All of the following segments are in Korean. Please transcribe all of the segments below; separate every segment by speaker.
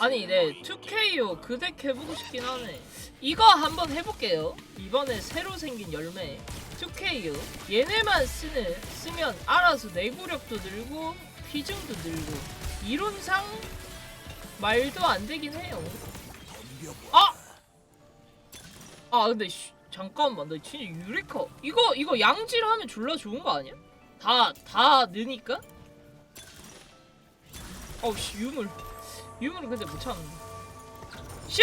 Speaker 1: 아니 네. 2KO 그덱 해보고 싶긴 하네. 이거 한번 해볼게요. 이번에 새로 생긴 열매 2KO 얘네만 쓰는 쓰면 알아서 내구력도 늘고 피증도 늘고. 이론상 말도 안 되긴 해요. 아! 아 근데 씨, 잠깐만. 나 진짜 유레카 이거 이거 양질하면 졸라 좋은 거 아니야? 다 다 느니까? 어우 씨 유물 유물은 근데 못 참는다 슛!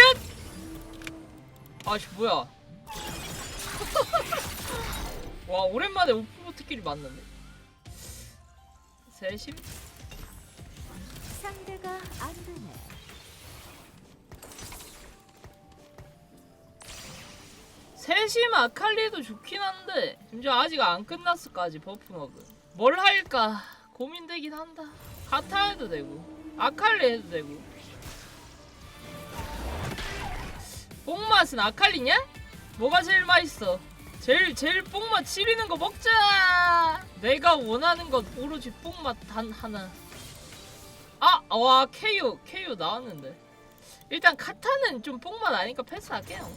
Speaker 1: 아씨 뭐야 와 오랜만에 우프보트끼리 만났네 세심?
Speaker 2: 상대가 안 되네.
Speaker 1: 세심 아칼리도 좋긴 한데 심지어 아직 안 끝났을까지 버프먹은 뭘 할까 고민되긴 한다 카타 해도 되고 아칼리 해도 되고 뽕맛은 아칼리냐? 뭐가 제일 맛있어? 제일 제일 뽕맛 치리는 거 먹자 내가 원하는 건 오로지 뽕맛 단 하나 아! 와 KO KO 나왔는데 일단 카타는 좀 뽕맛 아니까 패스할게요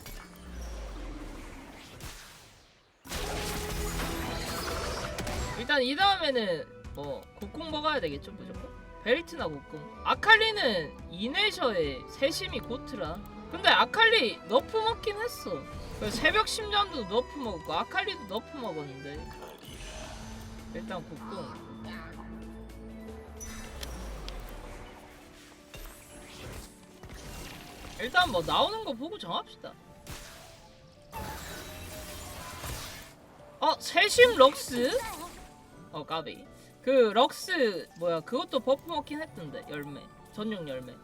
Speaker 1: 일단 이 다음에는 뭐 국궁 먹어야 되겠죠 무조건 벨트나 국궁 아칼리는 이네셔의 세심이 고트라. 근데 아칼리 너프 먹긴 했어. 새벽 심전도 너프 먹었고 아칼리도 너프 먹었는데. 일단 국궁 일단 뭐 나오는 거 보고 정합시다. 어 세심 럭스? 어 까비 그 럭스 뭐야 그것도 버프 먹긴 했던데 열매 전용 열매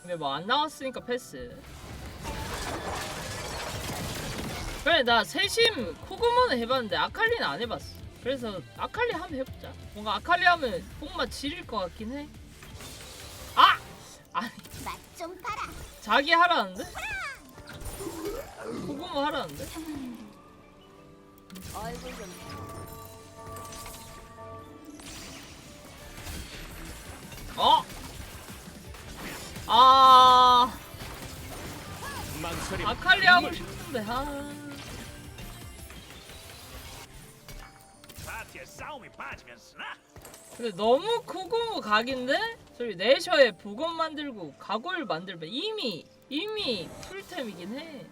Speaker 1: 근데 뭐 안 나왔으니까 패스 그래 나 세심 코그모는 해봤는데 아칼리는 안 해봤어 그래서 아칼리 한번 해보자 뭔가 아칼리 하면 뽕맛 지릴 것 같긴 해 아! 아니
Speaker 2: 맛좀 봐라.
Speaker 1: 자기 하라는데? 코그모 하라는데?
Speaker 2: 얼굴 좀.
Speaker 1: 어? 아
Speaker 3: 망설임
Speaker 1: 아칼리 하고 싶은데 아
Speaker 3: 파티에 싸움이 빠지면 쓰나?
Speaker 1: 근데 너무 코고모 각인데? 저기 내셔에 복원 만들고 가골 만들면 이미 이미 풀템이긴 해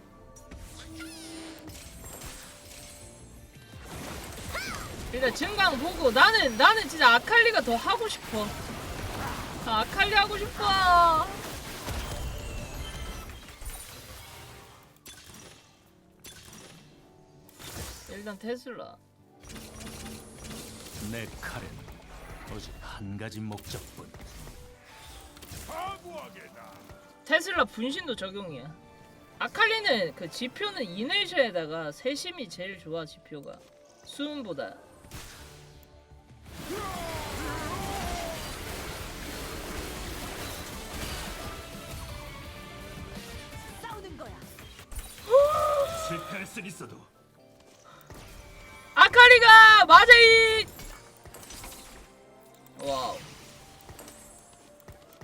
Speaker 1: 일단 증강 보고 나는 나는 진짜 아칼리가 더 하고 싶어 나 아칼리 하고 싶어 일단 테슬라
Speaker 3: 내 칼엔 오직 한 가지 목적뿐.
Speaker 1: 테슬라 분신도 적용이야. 아칼리는 그 지표는 이네셔에다가 세심이 제일 좋아 지표가 수은보다.
Speaker 3: 실패할 순 있어도
Speaker 1: 아칼리가 맞아이. 와우.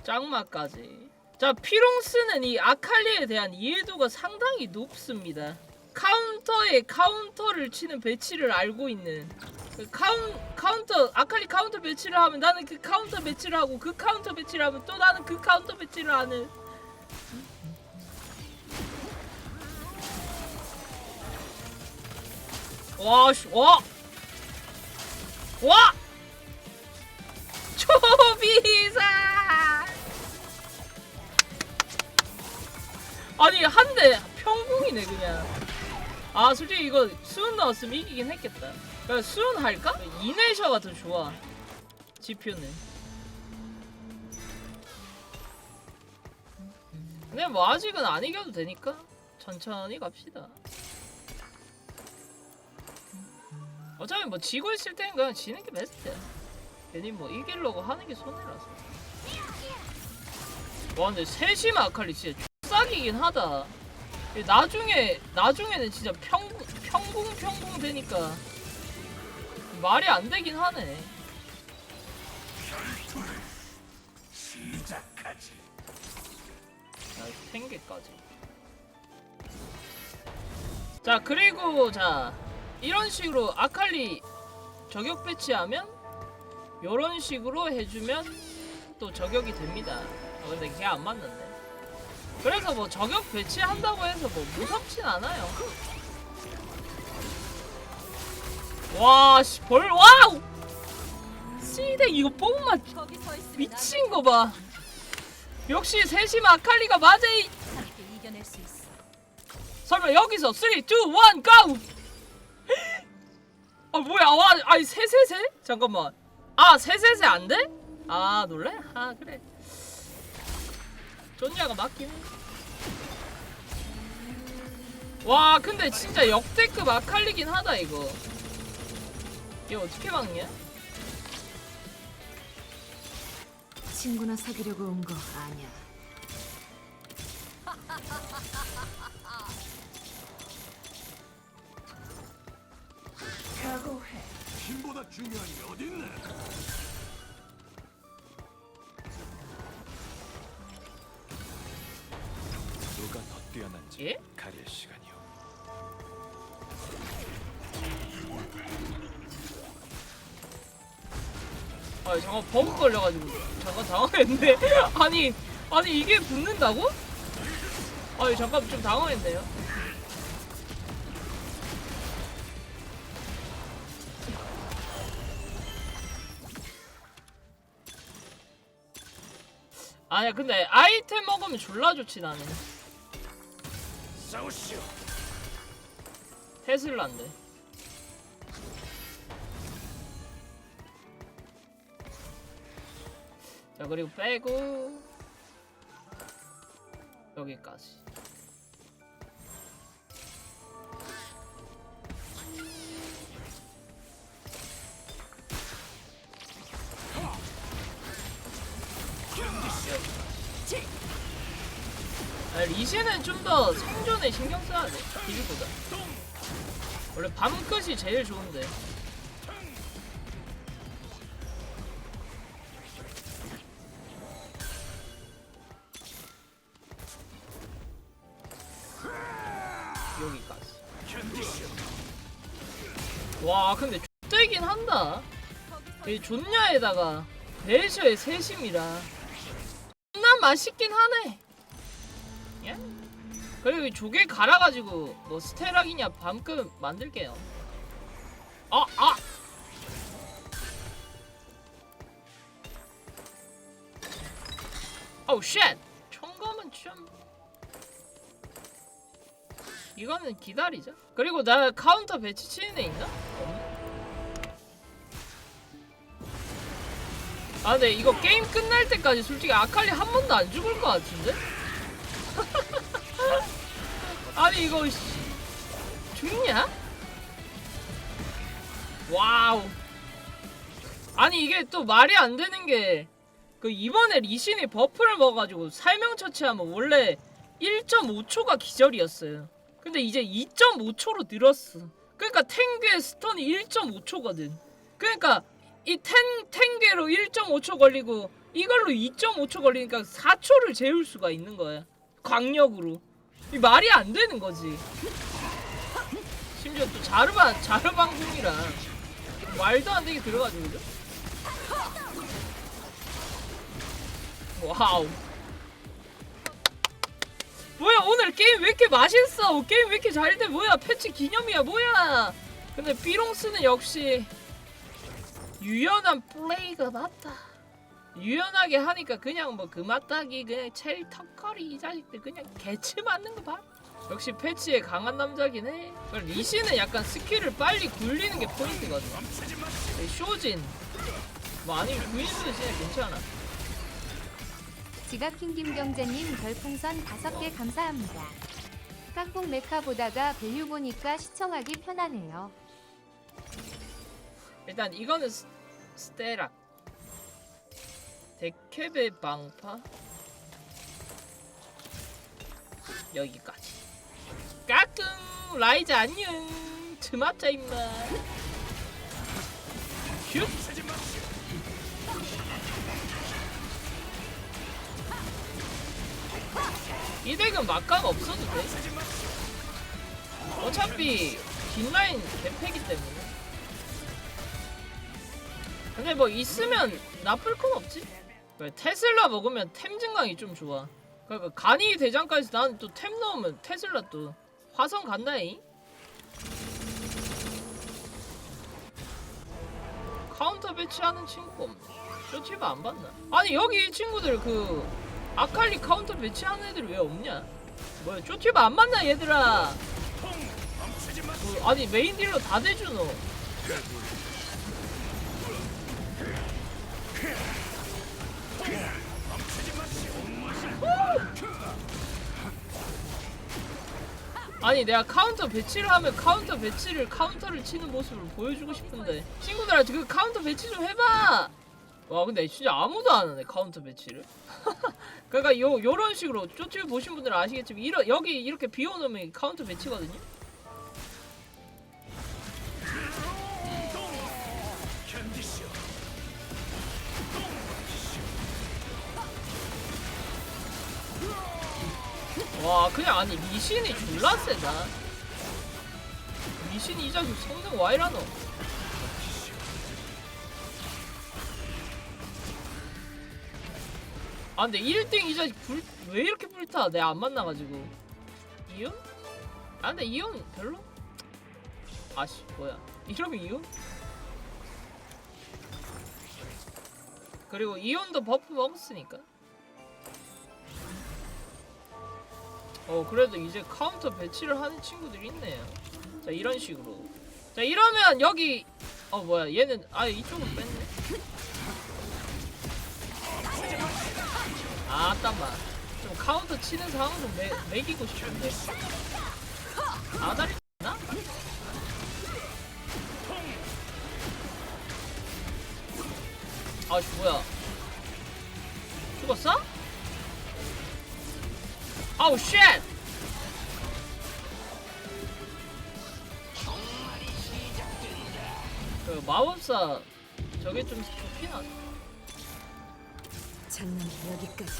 Speaker 1: 짱마까지. 자 피롱스는 이 아칼리에 대한 이해도가 상당히 높습니다. 카운터에 카운터를 치는 배치를 알고 있는 그 카운 카운터 아칼리 카운터 배치를 하면 나는 그 카운터 배치를 하고 그 카운터 배치를 하면 또 나는 그 카운터 배치를 하는 와, 씨, 와, 와, 초비사. 아니 한 대 평궁이네 그냥. 아 솔직히 이거 수은 나왔으면 이기긴 했겠다. 그러니까 수은 할까? 이네셔가 더 좋아. 지표는. 근데 뭐 아직은 안 이겨도 되니까 천천히 갑시다. 어차피 뭐 지고 있을 땐 그냥 지는 게 베스트야. 괜히 뭐 이기려고 하는 게 손해라서. 와 근데 세심 아칼리 진짜 싹이긴 하다. 나중에 나중에는 진짜 평 평궁 평궁 되니까 말이 안 되긴 하네.
Speaker 3: 시작하지.
Speaker 1: 자, 탱개까지. 자, 그리고 자 이런 식으로 아칼리 저격 배치하면 요런 식으로 해주면 또 저격이 됩니다. 아, 근데 걔 안 맞는데. 그래서 뭐 저격 배치한다고 해서 뭐 무섭진 않아요. 와, 씨, 벌, 와우! 씨댕 이거
Speaker 2: 있으면
Speaker 1: 미친 거 봐. 역시 세심 아칼리가 맞아. 설마 여기서 3, 2, 1, 고! 아 뭐야 와 아니 세세세? 잠깐만 아 세세세 안 돼? 아 놀래? 아 그래 존야가 맞긴 해와 근데 진짜 역대급 아칼리긴 하다 이거 얘 어떻게 막냐?
Speaker 2: 친구나 사귀려고 온 거 아니야.
Speaker 3: 힘보다 중요한 게 어딨나? 누가 더 뛰어난지
Speaker 1: 예?
Speaker 3: 가릴 시간이요.
Speaker 1: 아 잠깐 버그 걸려가지고 잠깐 당황했네 아니 아니 이게 붙는다고? 아니 잠깐 좀 당황했네요 아니야 근데 아이템 먹으면 졸라 좋지 나는.
Speaker 3: 싸우시오.
Speaker 1: 테슬라인데. 자 그리고 빼고 여기까지 아, 리시는 좀더 생존에 신경 써야 돼 딜보다. 원래 밤끝이 제일 좋은데. 여기까지. 와 근데 X되긴 한다. 이 존냐에다가 레이저의 세심이라 맛있긴 하네 예? 그리고 이 조개 갈아가지고 뭐 스테락이냐 밤금 만들게요 아! 아! 어우 쉣! 청검은 좀 이거는 기다리자 그리고 나 카운터 배치 치는 애 있나? 없네. 아 근데 이거 게임 끝날 때까지 솔직히 아칼리 한 번도 안 죽을 것 같은데? 아니 이거 씨, 죽냐? 와우. 아니 이게 또 말이 안 되는 게 그 이번에 리신이 버프를 먹어가지고 살명 처치하면 원래 1.5초가 기절이었어요. 근데 이제 2.5초로 늘었어. 그러니까 탱괴 스턴이 1.5초거든. 그러니까 이 탱, 탱괴로 1.5초 걸리고 이걸로 2.5초 걸리니까 4초를 재울 수가 있는 거야. 광력으로. 이 말이 안 되는 거지. 심지어 또 자르반 자르방궁이라 말도 안 되게 들어가지고? 와우. 뭐야 오늘 게임 왜 이렇게 맛있어? 게임 왜 이렇게 잘 돼? 뭐야 패치 기념이야 뭐야? 근데 삐롱스는 역시 유연한 플레이가 맞다 유연하게 하니까 그냥 뭐 그맛따기 그냥 제일 턱걸이 이 자식들 그냥 개치 맞는 거 봐. 역시 패치에 강한 남자긴 해. 리시는 약간 스킬을 빨리 굴리는 게 포인트거든. 이 쇼진 뭐 아니면 구인수는 진짜 괜찮아.
Speaker 4: 지각킹 김경재님 별풍선 5개 감사합니다. 깍꿍 메카 보다가 밸류 보니까 시청하기 편하네요.
Speaker 1: 일단 이거는 스, 스테락 데케베 방파? 여기까지. 까꿍! 라이자 안녕! 드맞자 임마! 슛이 덱은 막가가 없어도 돼. 어차피 뒷라인 개패기 때문에 근데 뭐 있으면 나쁠 건 없지. 왜 테슬라 먹으면 템 증강이 좀 좋아. 그러니까 간이 대장까지 나는 또템 넣으면 테슬라 또 화성 간다잉. 카운터 배치하는 친구가 없네. 쇼티브 안 봤나? 아니 여기 이 친구들 그 아칼리 카운터 배치하는 애들 왜 없냐? 뭐야 쇼티브 안 봤나 얘들아? 그, 아니 메인 딜러 다 대주노 아니 내가 카운터 배치를 하면 카운터 배치를 카운터를 치는 모습을 보여주고 싶은데. 친구들아 그 카운터 배치 좀 해봐! 와 근데 진짜 아무도 안 하네 카운터 배치를. 그러니까 요 요런 식으로 쪼튜브 보신 분들은 아시겠지만 이러, 여기 이렇게 비워놓으면 카운터 배치거든요 와 그냥 아니 미신이 졸라 세다 미신이 이 자식 성능 와이라노 아 근데 1등 이 자식 불, 왜 이렇게 불타 내가 안 만나가지고 이윤? 아 근데 이윤 별로? 아씨 뭐야 이러면 이윤? 그리고 이윤도 버프 먹었으니까 어 그래도 이제 카운터 배치를 하는 친구들이 있네요. 자 이런 식으로. 자 이러면 여기 어 뭐야 얘는 아 이쪽으로 뺐네? 아 땀만 좀 카운터 치는 상황 좀 매, 매기고 싶은데. 아다리 나? 아씨 뭐야 아우 쉣! 그 마법사 저게 좀 좋긴 하네
Speaker 2: 장난이 여기까지.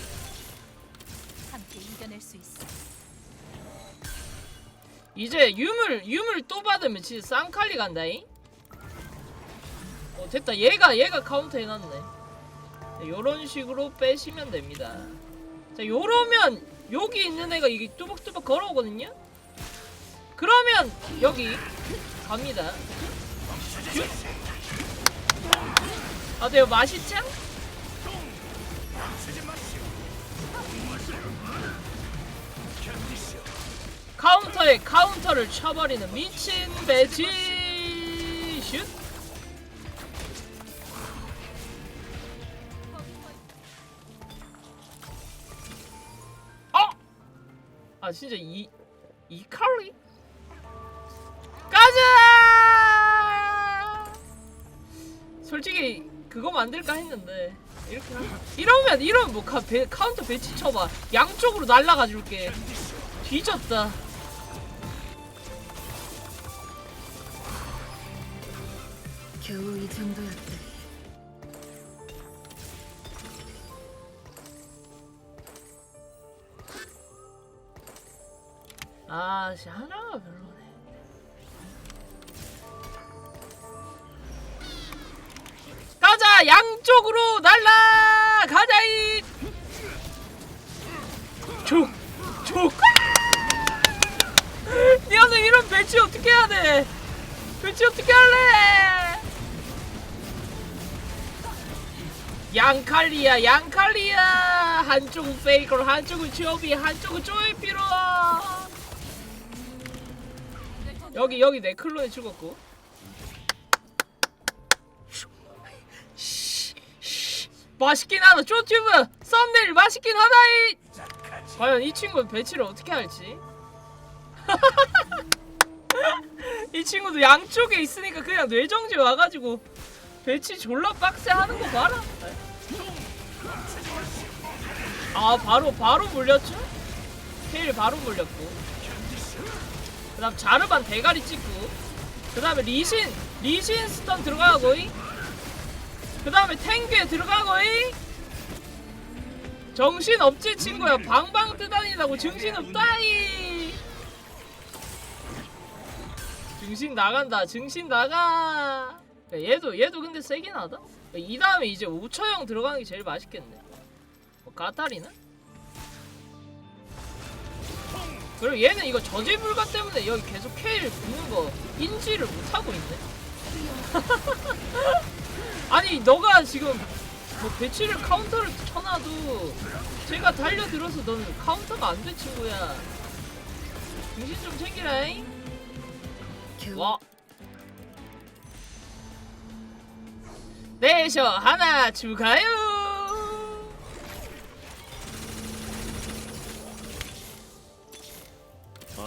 Speaker 4: 함께 이겨낼 수 있어.
Speaker 1: 이제 유물 유물 또 받으면 진짜 쌍칼리 간다잉 어 됐다 얘가 얘가 카운터 해놨네 자, 요런 식으로 빼시면 됩니다 자 요러면 여기 있는 애가 이게 뚜벅뚜벅 걸어오거든요 그러면 여기 갑니다 슛. 어때요 맛있죠? 카운터에 카운터를 쳐버리는 미친 배지 슛 아 진짜 이 이칼리 가자 솔직히 그거 만들까 했는데 이렇게. 이러면 이러면 뭐 카, 배, 카운터 배치 쳐봐 양쪽으로 날라가 줄게 뒤졌다
Speaker 2: 겨우 이 정도였다.
Speaker 1: 아, 씨 하나가 별로네. 가자, 양쪽으로 날라 가자 이. 족, 족. 니어는 이런 배치 어떻게 해야 돼? 배치 어떻게 할래? 양칼리야, 양칼리야. 한쪽은 페이커, 한쪽은 조비, 한쪽은 조이피로. 여기 여기 내 클론이 죽었고. 맛있긴 하다. 쪼튜브 썸네일 맛있긴 하다이. 과연 이 친구는 배치를 어떻게 할지. 이 친구도 양쪽에 있으니까 그냥 뇌정지 와가지고 배치 졸라 빡세 하는 거 봐라. 아 바로 바로 물렸죠? 테일 바로 물렸고 그 다음 자르반 대가리 찍고 그 다음에 리신 리신 스턴 들어가고이 그 다음에 탱귀에 들어가고이 정신 없지 친구야. 방방 뜨다니다고 정신 없다이 정신 나간다 정신 나가. 얘도 얘도 근데 세긴 하다. 이 다음에 이제 우처형 들어가는 게 제일 맛있겠네. 뭐 까탈이는? 그리고 얘는 이거 저지불가 때문에 여기 계속 K를 붙는 거 인지를 못하고 있네. 아니 너가 지금 뭐 배치를 카운터를 쳐놔도 제가 달려들어서 너는 카운터가 안 돼 친구야. 정신 좀 챙기라잉. 와. 내셔 하나 추가요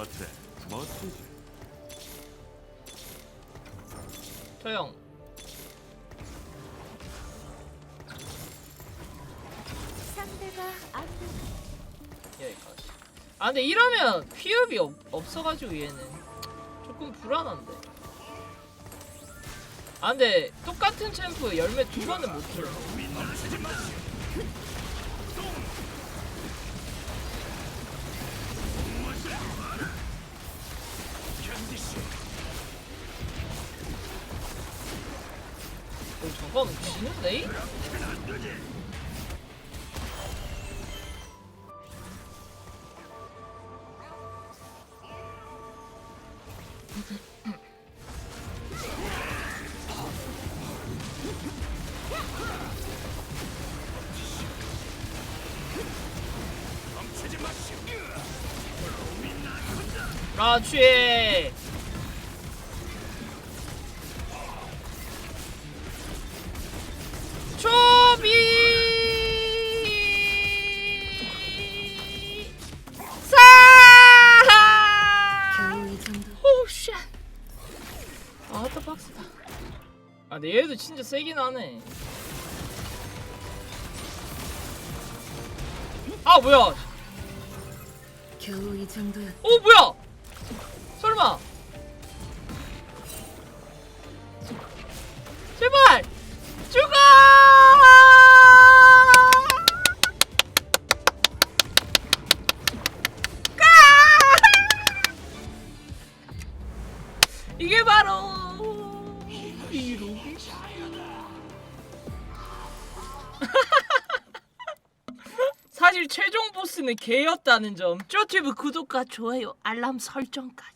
Speaker 3: 어때? 멋지지?
Speaker 1: 조용
Speaker 4: 상대가 안 돼.
Speaker 1: 여기까지 아 근데 이러면 피업이 없, 없어가지고 얘는 조금 불안한데 아 근데 똑같은 챔프 열매 두 번은 못 들어 어 잠깐 지는데? 그렇지 얘도 진짜 세긴 하네. 아 뭐야?
Speaker 2: 겨우 이 정도였
Speaker 1: 어 뭐야? 설마 개였다는 점. 쪼튜브 구독과 좋아요, 알람 설정까지.